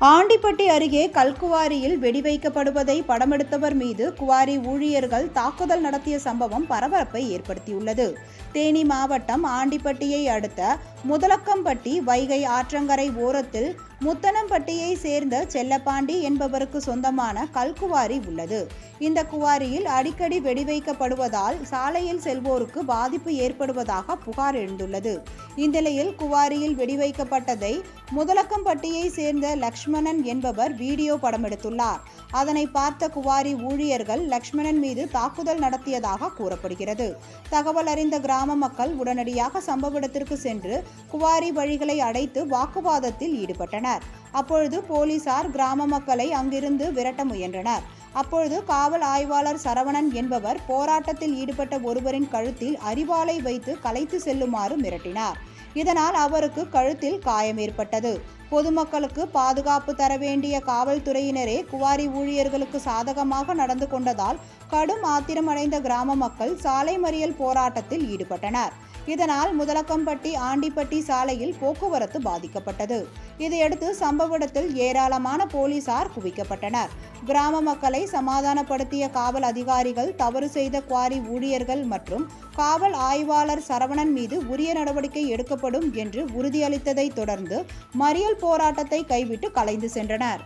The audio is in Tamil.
ஆண்டிப்பட்டி அருகே கல்குவாரியில் வெடி வைக்கப்படுவதை படமெடுத்தவர் மீது குவாரி ஊழியர்கள் தாக்குதல் நடத்திய சம்பவம் பரபரப்பை ஏற்படுத்தியுள்ளது. தேனி மாவட்டம் ஆண்டிப்பட்டியை அடுத்த முதலக்கம்பட்டி வைகை ஆற்றங்கரை ஓரத்தில் முத்தனம்பட்டியை சேர்ந்த செல்லப்பாண்டி என்பவருக்கு சொந்தமான கல்குவாரி உள்ளது. இந்த குவாரியில் அடிக்கடி வெடி வைக்கப்படுவதால் சாலையில் செல்வோருக்கு பாதிப்பு ஏற்படுவதாக புகார் எழுந்துள்ளது. இந்நிலையில் குவாரியில் வெடி வைக்கப்பட்டதை முதலக்கம்பட்டியை சேர்ந்த லக்ஷ்மணன் என்பவர் வீடியோ படம் எடுத்துள்ளார். அதனை பார்த்த குவாரி ஊழியர்கள் லக்ஷ்மணன் மீது தாக்குதல் நடத்தியதாக கூறப்படுகிறது. தகவல் அறிந்த கிராம மக்கள் உடனடியாக சம்பவ இடத்திற்கு சென்று குவாரி வழிகளை அடைத்து வாக்குவாதத்தில் ஈடுபட்டனர். அப்பொழுது போலீசார் கிராம மக்களை அங்கிருந்து விரட்ட முயன்றனர். அப்பொழுது காவல் ஆய்வாளர் சரவணன் என்பவர் போராட்டத்தில் ஈடுபட்ட ஒருவரின் கழுத்தில் அரிவாளை வைத்து கலைத்து செல்லுமாறு மிரட்டினார். இதனால் அவருக்கு கழுத்தில் காயம் ஏற்பட்டது. பொதுமக்களுக்கு பாதுகாப்பு தர வேண்டிய காவல்துறையினரே குவாரி ஊழியர்களுக்கு சாதகமாக நடந்து கொண்டதால் கடும் ஆத்திரமடைந்த கிராம மக்கள் சாலை மறியல் போராட்டத்தில் ஈடுபட்டனர். இதனால் முதலக்கம்பட்டி ஆண்டிப்பட்டி சாலையில் போக்குவரத்து பாதிக்கப்பட்டது. இதையடுத்து சம்பவ இடத்தில் ஏராளமான போலீசார் குவிக்கப்பட்டனர். கிராம மக்களை சமாதானப்படுத்திய காவல் அதிகாரிகள் தவறு செய்த குவாரி ஊழியர்கள் மற்றும் காவல் ஆய்வாளர் சரவணன் மீது உரிய நடவடிக்கை எடுக்கப்படும் என்று உறுதியளித்ததை தொடர்ந்து மறியல் போராட்டத்தை கைவிட்டு கலைந்து சென்றனர்.